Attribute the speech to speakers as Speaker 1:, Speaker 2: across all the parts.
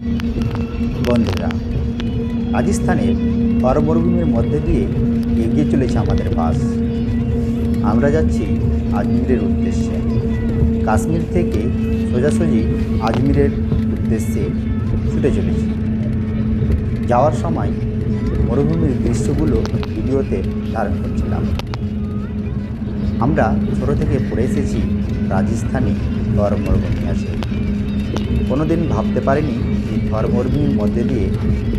Speaker 1: বন্ধুরা রাজস্থানের থর মরুভূমির মধ্যে দিয়ে এগিয়ে চলেছে আমাদের বাস। আমরা যাচ্ছি আজমিরের উদ্দেশ্যে। কাশ্মীর থেকে সোজাসুজি আজমিরের উদ্দেশ্যে ছুটে চলেছি। যাওয়ার সময় মরুভূমির দৃশ্যগুলো ভিডিওতে ধারণ করছিলাম। আমরা ছোটো থেকে পড়ে এসেছি রাজস্থানে থর মরুভূমি আছে কোনোদিন ভাবতে পারিনি মরুভূমির মধ্যে দিয়ে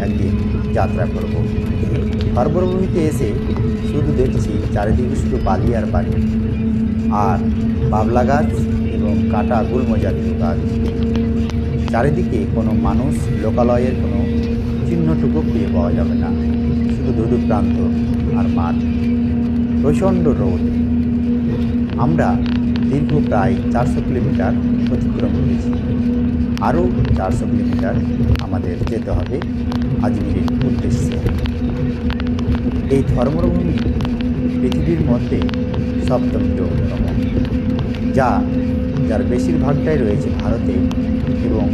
Speaker 1: একদিন যাত্রা করব। থর মরুভূমিতে এসে শুধু দেখছি চারিদিকে শুধু বালি আর বালি। আর বাবলা গাছ এবং কাটা গুল্ম জাতীয় গাছ। চারিদিকে কোনো মানুষ, লোকালয়ের কোনো চিহ্নটুকু খুঁজে পাওয়া যাবে না। শুধু ধুধু প্রান্ত আর মাঠ। প্রচণ্ড রোদ। আমরা দীর্ঘ প্রায় চারশো কিলোমিটার অতিক্রম করেছি আরও চারশো কিলোমিটার আমাদের যেতে হবে আজমিরের উদ্দেশ্যে। এই ধর্মভূমি পৃথিবীর মধ্যে সপ্তমটি অন্যতম যা, যার বেশিরভাগটাই রয়েছে ভারতে এবং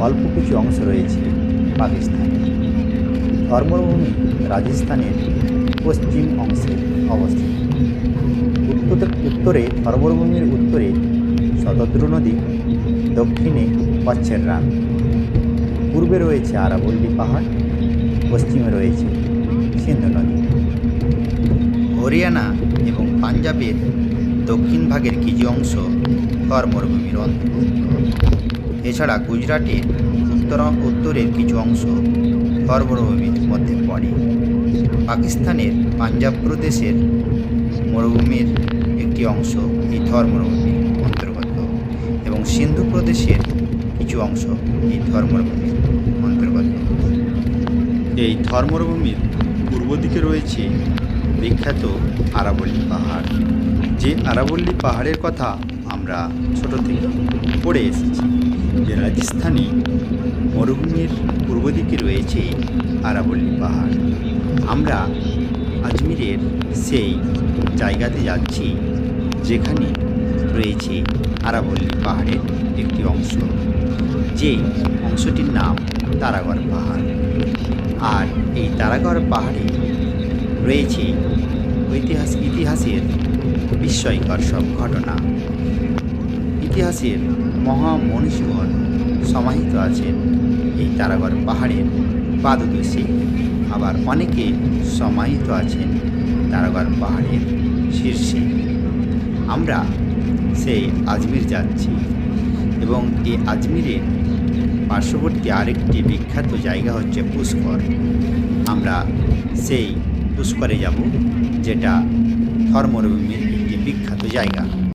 Speaker 1: অল্প কিছু অংশ রয়েছে পাকিস্তানে। ধর্মভূমি রাজস্থানের পশ্চিম অংশে অবস্থিত। উত্তর ধর্মভূমির উত্তরে শতদ্রু নদী, দক্ষিণে কচ্ছের রান। পূর্বে রয়েছে আরাবল্লী পাহাড়, পশ্চিমে রয়েছে সিন্ধু নদী। হরিয়ানা এবং পাঞ্জাবের দক্ষিণ ভাগের কিছু অংশ থর মরুভূমির অন্তর্ভুক্ত। এছাড়া গুজরাটের উত্তর উত্তরের কিছু অংশ থর মরুভূমির মধ্যে পড়ে। পাকিস্তানের পাঞ্জাব প্রদেশের মরুভূমির একটি অংশ এই ধর্মরভূমি অন্তর্গত এবং সিন্ধু প্রদেশের কিছু অংশ এই ধর্মরভূমি অন্তর্গত। এই ধর্মরভূমির পূর্ব দিকে রয়েছে বিখ্যাত আরাবল্লী পাহাড়। যে আরাবল্লী পাহাড়ের কথা আমরা ছোট থেকে পড়ে এসেছি। রাজস্থানে মরুভূমির পূর্ব দিকে রয়েছে আরাবল্লী পাহাড়। আমরা আজমিরের সেই জায়গাতে যাচ্ছি যেখানে রয়েছে আরাবল্লী পাহাড়ের একটি অংশ, যে অংশটির নাম তারাগড় পাহাড়। আর এই তারাগড় পাহাড়ে রয়েছে ঐতিহাস ইতিহাসের বিস্ময়কর সব ঘটনা। ইতিহাসের মহামনীষীগণ সমাহিত আছেন। এই তারাগড় পাহাড়ের পাদদেশে। আবার অনেকে সমাহিত আছেন তারাগড় পাহাড়ের শীর্ষে। আমরা সেই আজমির যাচ্ছি এবং এই আজমিরের পার্শ্ববর্তী আরেকটি বিখ্যাত জায়গা হচ্ছে পুষ্কর। আমরা সেই পুষ্করে যাব, যেটা থর মরুভূমির একটি বিখ্যাত জায়গা।